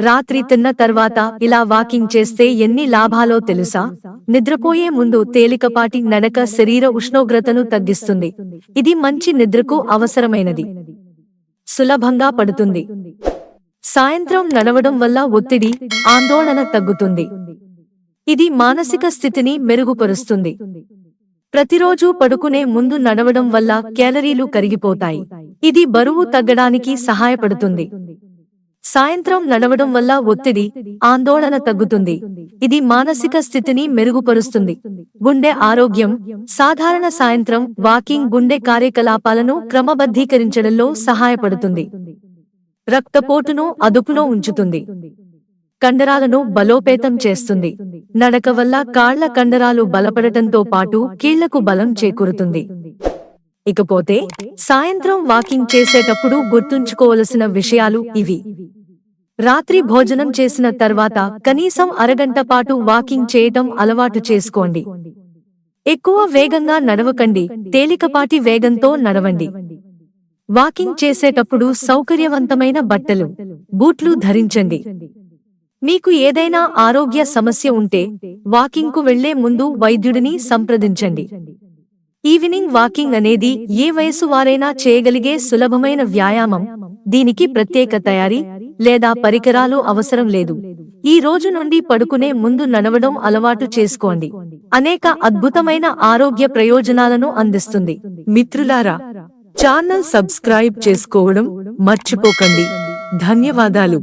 రాత్రి తిన్న తర్వాత ఇలా వాకింగ్ చేస్తే ఎన్ని లాభాలో తెలుసా? నిద్రపోయే ముందు తేలికపాటి నడక శరీర ఉష్ణోగ్రతను తగ్గిస్తుంది. ఇది మంచి నిద్రకు అవసరమైనది. సులభంగా పడుతుంది. సాయంత్రం నడవడం వల్ల ఒత్తిడి ఆందోళన తగ్గుతుంది. ఇది మానసిక స్థితిని మెరుగుపరుస్తుంది. ప్రతిరోజు పడుకునే ముందు నడవడం వల్ల క్యాలరీలు కరిగిపోతాయి. ఇది బరువు తగ్గడానికి సహాయపడుతుంది. సాయంత్రం నడవడం వల్ల ఒత్తిడి ఆందోళన తగ్గుతుంది. ఇది మానసిక స్థితిని మెరుగుపరుస్తుంది. గుండె ఆరోగ్యం సాధారణ సాయంత్రం వాకింగ్ గుండె కార్యకలాపాలను క్రమబద్ధీకరించడంలో సహాయపడుతుంది. రక్తపోటును అదుపులో ఉంచుతుంది. కండరాలను బలోపేతం చేస్తుంది. నడక వల్ల కాళ్ళ కండరాలు బలపడటంతో పాటు కీళ్ళకు బలం చేకూరుతుంది. ఇకపోతే సాయంత్రం వాకింగ్ చేసేటప్పుడు గుర్తుంచుకోవలసిన విషయాలు ఇవి. రాత్రి భోజనం చేసిన తర్వాత కనీసం అరగంట పాటు వాకింగ్ చేయటం అలవాటు చేసుకోండి. ఎక్కువ వేగంగా నడవకండి తేలికపాటి వేగంతో నడవండి. వాకింగ్ చేసేటప్పుడు సౌకర్యవంతమైన బట్టలు బూట్లు ధరించండి. మీకు ఏదైనా ఆరోగ్య సమస్య ఉంటే వాకింగ్కు వెళ్ళే ముందు వైద్యుడిని సంప్రదించండి. ఈవినింగ్ వాకింగ్ అనేది ఏ వయసు వారైనా చేయగలిగే సులభమైన వ్యాయామం. దీనికి ప్రత్యేక తయారీ లేదా పరికరాలు అవసరం లేదు. ఈ రోజు నుండి పడుకునే ముందు నడవడం అలవాటు చేసుకోండి. అనేక అద్భుతమైన ఆరోగ్య ప్రయోజనాలను అందిస్తుంది. మిత్రులారా ఛానల్ సబ్స్క్రైబ్ చేసుకోవడం మర్చిపోకండి. ధన్యవాదాలు.